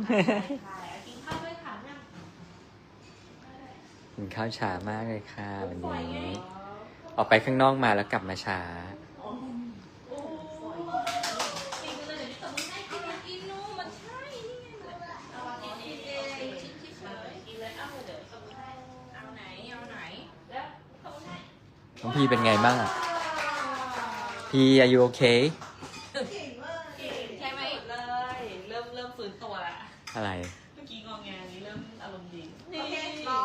กินข้าวด้วยค่ะนั่งกินข้าวช้ามากเลยค่ะวันนี้ ออกไปข้างนอกมาแล้วกลับมาช้ากินเลยเดี๋ยวนี้ตบมือให้กินกินนู่นมันใช่นี่ไงเอากินกินเองชิ้นที่เฉยกินเลยเอาเดี๋ยวตบมือให้เอาไหนเอาไหนแล้วตบมือให้น้องพีเป็นไงบ้างอะพีอายุโอเค ใช่ไหมเลย เริ่มเริ่มฟื้นตัวละ อะไร เมื่อกี้งองแงนี้เริ่มอารมณ์ดีนี่รอ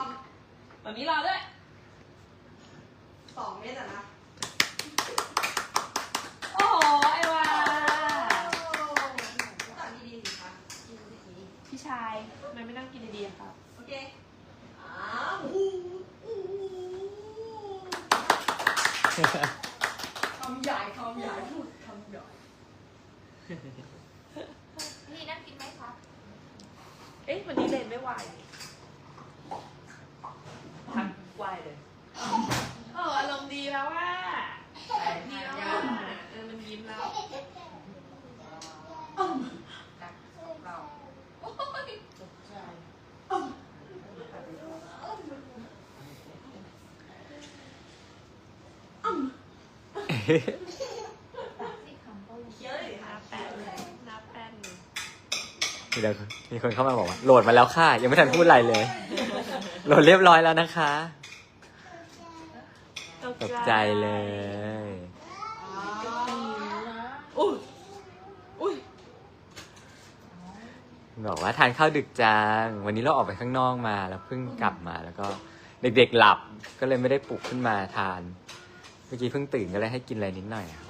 แบบนี้รอด้วยสองเมตรอะนะโอ้โหไอวาตัดดีๆสิคะกินดีพี่ชายทำไมไม่นั่งกินดีๆอะครับๆโอเคอ้าวอู้อู้คำใหญ่คำใหญ่พูดคำใหญ่พี่นั่งกินไหมครับ เอ๊ะวันนี้เลนไม่ไหวทักไหวเลยเอออารมณ์ดีแล้วว่าดีแล้วว่าเออมันยิ้มแล้วโอ้ย เคี้ยวเลย นั ค่ะ บแป้นเลยนับแป้นเลย มีแต่มีคนเข้ามาบอกว่าโหลดมาแล้วค่ะ ยังไม่ทันพูดอะไรเลย โหลดเรียบร้อยแล้วนะคะ ตกใจเลย อุ้ยอุ้ยบอกว่าทานข้าวดึกจัง วันนี้เราออกไปข้างนอกมาแล้วเพิ่งกลับมาแล้วก็เด็กๆหลับก็เลยไม่ได้ปลุกขึ้นมาทาน เมื่อกี้เพิ่งตื่นก็เลยให้กินอะไรนิดหน่อยอะ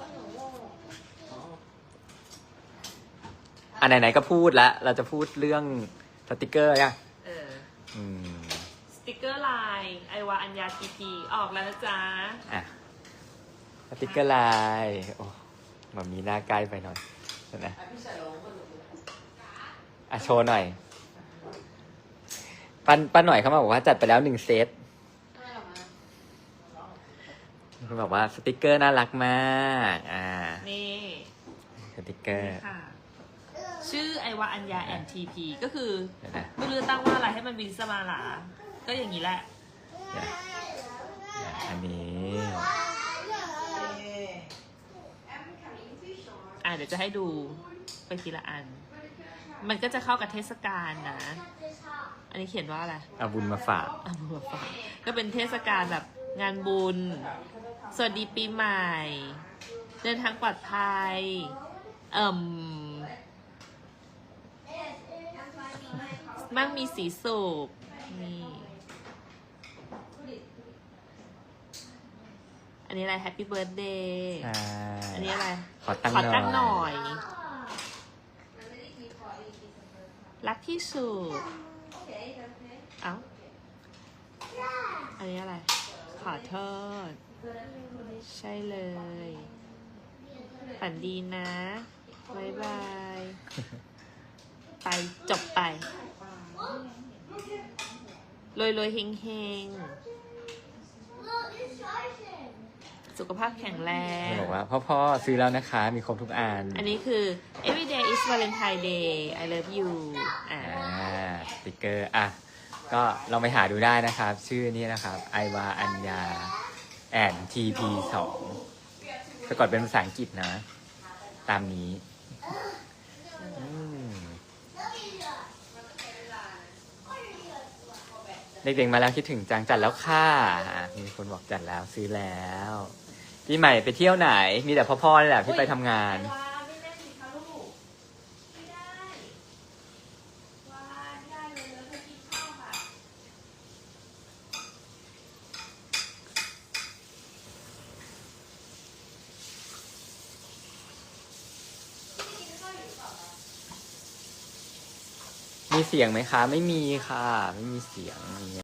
อันไหนๆก็พูดแล้ว เราจะพูดเรื่องสติกเกอร์ยังเออ อืมสติกเกอร์ลายไอวาอัญญาทีพีออกแล้วนะจ๊ะ อะสติกเกอร์ลายโอ้มันมีหน้าใกล้ไปหน่อยเดี๋ยวนะอะโชว์หน่อยป้าป้าหน่อยเขามาบอกว่าจัดไปแล้วหนึ่งเซตเขาบอกว่าสติกเกอร์น่ารักมาก อ่า นี่สติกเกอร์ค่ะ ชื่อไอวาอัญญาแอนทีพีก็คือเดี๋ยวนะไม่รู้จะตั้งว่าอะไรให้มันวินสมาหลา ก็อย่างนี้แหละเดี๋ยวอันนี้ อะเดี๋ยวจะให้ดูไปทีละอัน มันก็จะเข้ากับเทศกาลนะ อันนี้เขียนว่าอะไรเอาบุญมาฝากอะบุญมาฝาก ก็เป็นเทศกาลแบบงานบุญ สวัสดีปีใหม่ เดินทางปลอดภัย เอ่ม มั่งมีสีสุขนี่อันนี้อะไร Happy Birthday ใช่อันนี้อะไร ขอตั้งขอตั้งหหน่น่ออย ย รักที่สุด เอ้า อันนี้อะไร ขอโทษ ใช่เลย ฝันดีนะบายบาย ไปจบไป รวยรวยๆเฮงเฮงๆสุขภาพแข็งแรง บอกว่าพ่อพ่อซื้อแล้วนะคะ มีครบทุกอัน อันนี้คือ every day is Valentine Day I love you อ่าอ่าสติกเกอร์ อะ ก็ลองไปหาดูได้นะครับ ชื่อนี้นะครับไอวาอัญญาแอนทีพีสองสะกดเป็นภาษาอังกฤษนะ ตามนี้ อืม เด็กๆมาแล้วคิดถึงจังจัดแล้วค่ะอะ มีคนบอกจัดแล้วซื้อแล้วพี่ใหม่ไปเที่ยวไหน มีแต่พ่อๆนี่แหละที่ไปทำงานวาไม่ได้สิคะลูกไม่ได้วาไม่ได้เลยแล้วเธอกินข้าวค่ะมีเสียงไหมคะ ไม่มีค่ะ ไม่มีเสียงอย่างเงี้ย